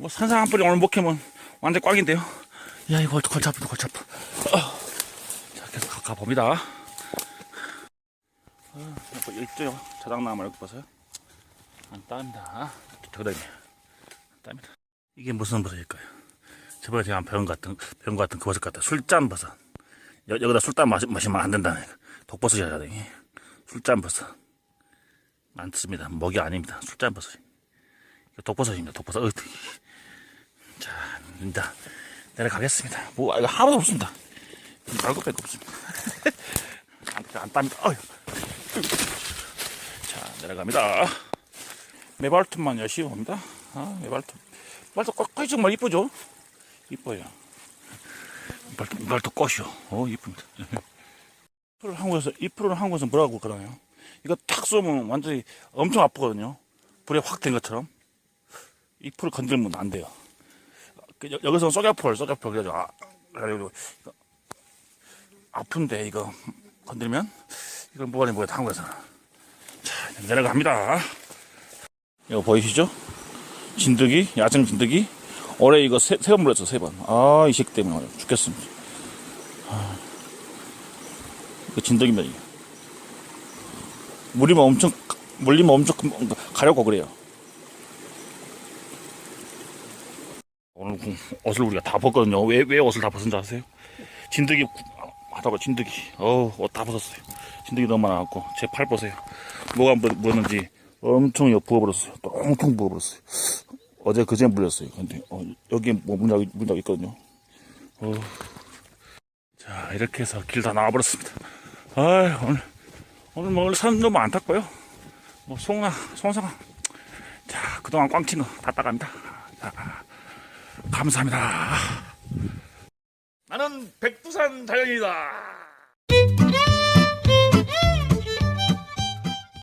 뭐 산산 한 뿌리 오늘 못 캐면 완전 꽉인데요. 야, 이거 골치 아프다, 골치 아파. 어. 자, 계속 가, 가봅니다. 어, 뭐 일조요. 자작나무 이렇게 보세요. 안 땀니다. 저거다, 안 땀니다. 이게 무슨 버섯일까요? 저번에 제가 배운 것 같은, 배운 것 같은 그 버섯 같다. 술잔 버섯. 여, 여기다 술잔 마시, 마시면 안 된다네. 독버섯이야, 자댕이. 술잔 버섯. 많습니다. 먹이 아닙니다. 술잔 버섯. 독버섯입니다. 독버섯. 어이, 자, 일단 내려가겠습니다. 뭐, 이거 하나도 없습니다. 말고 뺄거 없습니다. 안, 안 땀니다. 어휴. 자, 내려갑니다. 메발톱만 열심히 봅니다. 아, 메발톱. 메발톱 꽃, 꽃이 정말 이쁘죠? 이뻐요. 메발톱, 메발톱 꽃이요. 어, 이쁩니다. 잎을 한국에서, 잎을 한국에서 뭐라고 그러나요? 이거 탁 쏘면 완전히 엄청 아프거든요. 불에 확 된 것처럼. 잎을 건들면 안 돼요. 그 여- 여기서 쏘가폴, 쏘가폴 그래가지고, 아, 그래가지고, 이거 아픈데, 이거 건들면, 이건 뭐가 뭐야, 한국에서. 자, 내려갑니다. 이거 보이시죠? 진드기, 야생 진드기. 올해 이거 세, 세번 물렸어, 세 번. 아, 이 새끼 때문에 죽겠습니다. 아, 이거 진드기입니다, 이게. 물이면 엄청, 물리면 엄청 금- 가렵고 그래요. 오늘 그 옷을 우리가 다 벗거든요. 왜, 왜 옷을 다 벗은 줄 아세요? 진드기 구- 하다가 진드기. 어우, 옷 다 벗었어요. 진드기 너무 많아갖고. 제 팔 보세요. 뭐가 물- 물었는지 엄청 부어버렸어요. 똥통 부어버렸어요. 어제 그제 물렸어요. 근데, 어, 여기에 뭐 문약, 문약 있거든요. 어. 자, 이렇게 해서 길 다 나와버렸습니다. 아 오늘, 오늘 뭐, 사람 너무 안 탔고요. 뭐, 송아, 송상아. 자, 그동안 꽝친 거 다 따갑니다. 자, 감사합니다. 나는 백두산 자연이다.